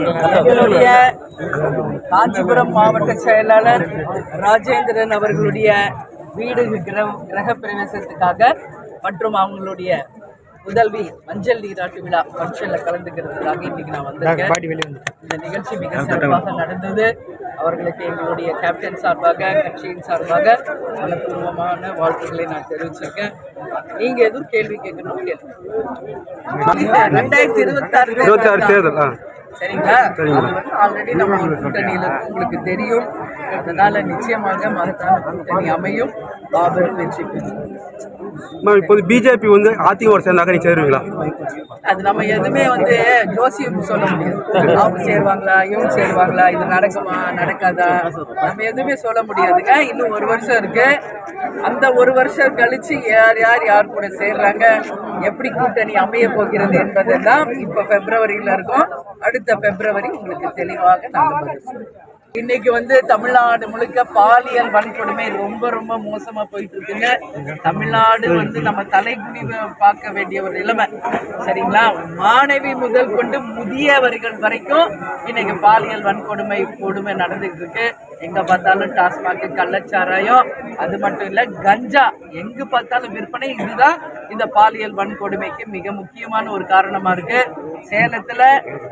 எங்களுடைய காஞ்சிபுரம் மாவட்ட செயலாளர் ராஜேந்திரன் அவர்களுடைய வீடு கிரக கிரக பிரவேசத்துக்காக மற்றும் அவங்களுடைய முதல்வி மஞ்சள் நீராட்டு விழா ஃபங்க்ஷனில் கலந்துக்கிறதுக்காக இன்னைக்கு நான் வந்திருக்கேன். இந்த நிகழ்ச்சி மிக சிறப்பாக நடந்தது. அவர்களுக்கு எங்களுடைய கேப்டன் சார்பாக கட்சியின் சார்பாக மனப்பூர்வமான வாழ்த்துக்களை நான் தெரிவிச்சிருக்கேன். நீங்க எதுவும் கேள்வி கேட்கணும்? கேளுங்க. ரெண்டாயிரத்தி இருபத்தாறு இருபத்தாறு தேர்தல் சரிங்களா? அது வந்து ஆல்ரெடி நம்ம ஒரு கூட்டணியில உங்களுக்கு தெரியும். அதனால நிச்சயமாக மகத்தான கூட்டணி அமையும். பாபர் வெற்றி பெறும். இப்போது பிஜேபி வந்து அதிமுக சேர்ந்தாக்க நீ சேருவீங்களா? அது நம்ம எதுவுமே வந்து ஜோசியம் சொல்ல முடியாது. அவங்க சேருவாங்களா இவங்க சேருவாங்களா இது நடக்குமா நடக்காதா? நம்ம எதுவுமே சொல்ல முடியாதுங்க. இன்னும் ஒரு வருஷம் இருக்கு. அந்த ஒரு வருஷம் கழிச்சு யார் யார் யார் கூட சேர்றாங்க? எப்படி கூட்டணி அமைய போகிறது என்பதெல்லாம் இப்ப பிப்ரவரியில இருக்கும். அடுத்த பிப்ரவரி உங்களுக்கு தெளிவாக நாங்கள் இன்னைக்கு வந்து தமிழ்நாடு முழுக்க பாலியல் வன்கொடுமை ரொம்ப ரொம்ப மோசமா போயிட்டு இருக்குங்க தமிழ்நாடு வந்து நம்ம தலைகுனி பார்க்க வேண்டிய ஒரு நிலைமை. சரிங்களா? மாணவி முதல் கொண்டு முதியவர்கள் வரைக்கும் இன்னைக்கு பாலியல் வன்கொடுமை கொடுமை நடந்துட்டு இருக்கு எங்க பார்த்தாலும் டாஸ்மாக் கள்ளச்சாராயம் அது மட்டும் இல்ல கஞ்சா. எங்க பார்த்தாலும் விற்பனை இதுதான். இந்த பாலியல் வன்கொடுமைக்கு மிக முக்கியமான ஒரு காரணமா இருக்கு. சேலத்துல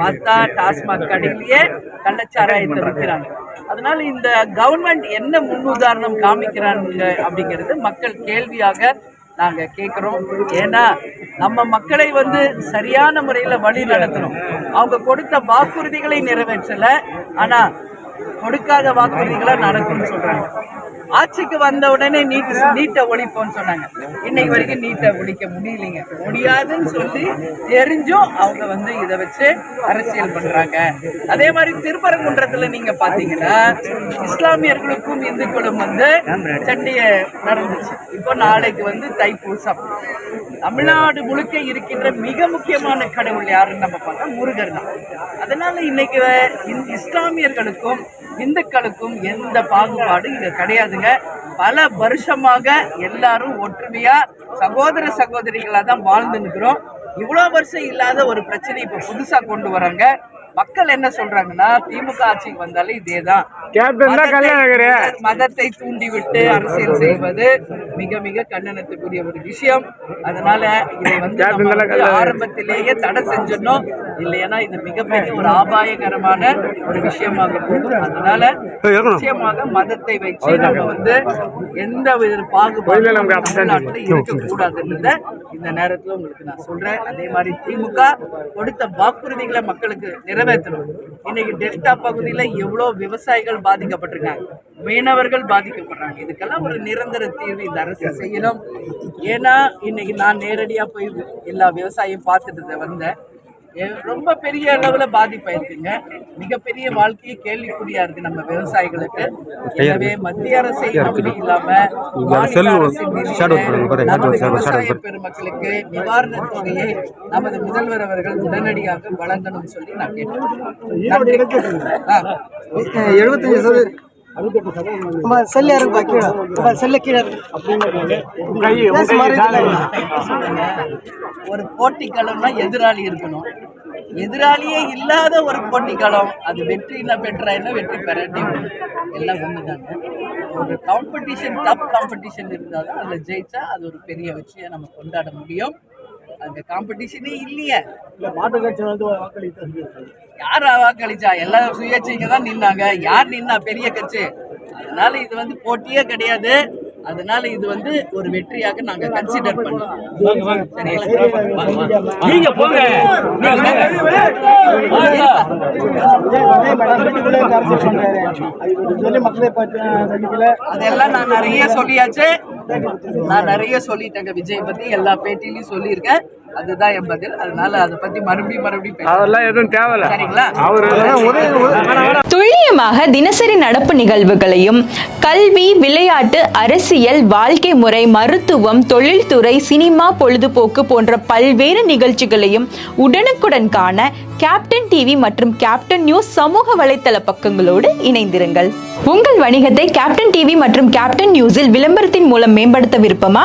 பார்த்தா டாஸ்மாக் கடையிலேயே கள்ளச்சாராயத்தை விற்கிறாங்க. அதனால இந்த கவர்மெண்ட் என்ன முன்னுதாரணம் காமிக்கிறாங்க அப்படிங்கிறது மக்கள் கேள்வியாக நாங்க கேட்கிறோம் ஏன்னா நம்ம மக்களை வந்து சரியான முறையில வழி நடத்தணும். அவங்க கொடுத்த வாக்குறுதிகளை நிறைவேற்றல. ஆனா கொடுக்காத வாக்குறுதிகளா நடக்கும்னு சொல்றாங்க. ஆட்சிக்கு வந்த உடனே நீட் நீட்டை ஒழிப்போம்னு சொன்னாங்க. இன்னைக்கு வரைக்கும் நீட்டை ஒழிக்க முடியலைங்க. முடியாதுன்னு சொல்லி தெரிஞ்சும் அவங்க வந்து இதை வச்சு அரசியல் பண்றாங்க. அதே மாதிரி திருப்பரங்குன்றத்துல நீங்க பாத்தீங்கன்னா இஸ்லாமியர்களுக்கும் இந்துக்களும் வந்து சண்டைய நடந்துச்சு. இப்போ நாளைக்கு வந்து தைப்பூசம். தமிழ்நாடு முழுக்க இருக்கின்ற மிக முக்கியமான கடவுள் யாருன்னு நம்ம பார்த்தா முருகர் தான். அதனால இன்னைக்கு இஸ்லாமியர்களுக்கும் இந்துக்களுக்கும் எந்த பாகுபாடு இங்க கிடையாதுங்க. பல வருஷமாக எல்லாரும் ஒற்றுமையா சகோதர சகோதரிகளாக தான் வாழ்ந்து நிற்கிறோம் இவ்வளோ வருஷம் இல்லாத ஒரு பிரச்சனை இப்போ புதுசாக கொண்டு வராங்க மக்கள் என்ன சொல்றாங்கன்னா திமுக ஆட்சிக்கு வந்தாலே இதேதான். மதத்தை- தூண்டிவிட்டு அரசியல் செய்வது மிக மிக கண்டனத்துக்குரிய ஒரு விஷயம். அதனால இதை வந்து ஆரம்பத்திலேயே தடை செஞ்சிடணும். இல்லைன்னா இது மிகப்பெரிய ஒரு ஆபாயகரமான ஒரு விஷயமாக போகும். அதனால. நிச்சயமாக மதத்தை வச்சு நம்ம வந்து எந்த வித பாகுபாடும் நம்ம தமிழ்நாட்டில் இருக்கக்கூடாதுன்றத இந்த நேரத்துல உங்களுக்கு நான் சொல்றேன். அதே மாதிரி திமுக கொடுத்த வாக்குறுதிகளை மக்களுக்கு நிறைவேற்றணும் இன்னைக்கு டெல்டா பகுதியில எவ்வளவு விவசாயிகள் பாதிக்கப்பட்டிருக்காங்க? மீனவர்கள் பாதிக்கப்படுறாங்க. இதுக்கெல்லாம் ஒரு நிரந்தர தீர்வு இந்த அரசு செய்யணும். ஏன்னா இன்னைக்கு நான் நேரடியா போய் எல்லா விவசாயியும் பார்த்துட்டு வந்தேன். ரொம்ப பெரிய அளவுல பாதிப்பாயிருக்குங்க. மிகப்பெரிய வாழ்க்கையை கேள்விக்குறியா இருக்கு நம்ம விவசாயிகளுக்கு. எனவே மத்திய அரசை நம்பி இல்லாம விவசாய. பெருமக்களுக்கு நிவாரணத் தொகையை நமது முதல்வர் அவர்கள் உடனடியாக வழங்கணும்னு சொல்லி நான் கேட்டேன். எழுபத்தஞ்சு சதவீதம் ஆமா செல்லு கீழே. ஆமா, செல்லு கீழே ஒரு போட்டிக்களம்னா எதிராளி இருக்கணும். எதிராளியே இல்லாத ஒரு போட்டிக்களம் அது வெற்றினா பெற்றா என்ன? வெற்றி பெறாட்டி. எல்லாம் ஒண்ணுதாங்க ஒரு காம்படிஷன் டப் காம்படிஷன் இருந்தால் தான் அதில் ஜெயிச்சா அது ஒரு பெரிய வெற்றியை நம்ம கொண்டாட முடியும். அந்த காம்படிஷனே இல்லையே. யார் வாக்களிச்சா? எல்லா சுயேட்சைங்க தான் நின்னாங்க. யார் நின்னா? பெரிய கட்சி. அதனால இது வந்து போட்டியே கிடையாது. அதனால இது வந்து ஒரு வெற்றியாக நாங்க கன்சிடர் நீங்க போங்க. சந்திக்கல அதெல்லாம் நான் நிறைய சொல்லியாச்சு. நான் நிறைய சொல்லிட்டேங்க விஜய் பத்தி எல்லா பேட்டிலையும் சொல்லியிருக்கேன். அதுதான் என் பதில். அதனால அதை பத்தி மறுபடியும் மறுபடியும் அதெல்லாம் எதுவும் தேவையில்ல. சரிங்களா? அவரு துல்லியமாக தினசரி நடப்பு நிகழ்வுகளையும் கல்வி விளையாட்டு அரசியல் வாழ்க்கை முறை மருத்துவம் தொழில்துறை சினிமா பொழுதுபோக்கு போன்ற பல்வேறு நிகழ்ச்சிகளையும் உடனுக்குடன் காண கேப்டன் டிவி மற்றும் கேப்டன் நியூஸ் சமூக வலைத்தள பக்கங்களோடு இணைந்திருங்கள். உங்கள் வணிகத்தை கேப்டன் டிவி மற்றும் கேப்டன் நியூஸில் விளம்பரத்தின் மூலம் மேம்படுத்த விருப்பமா?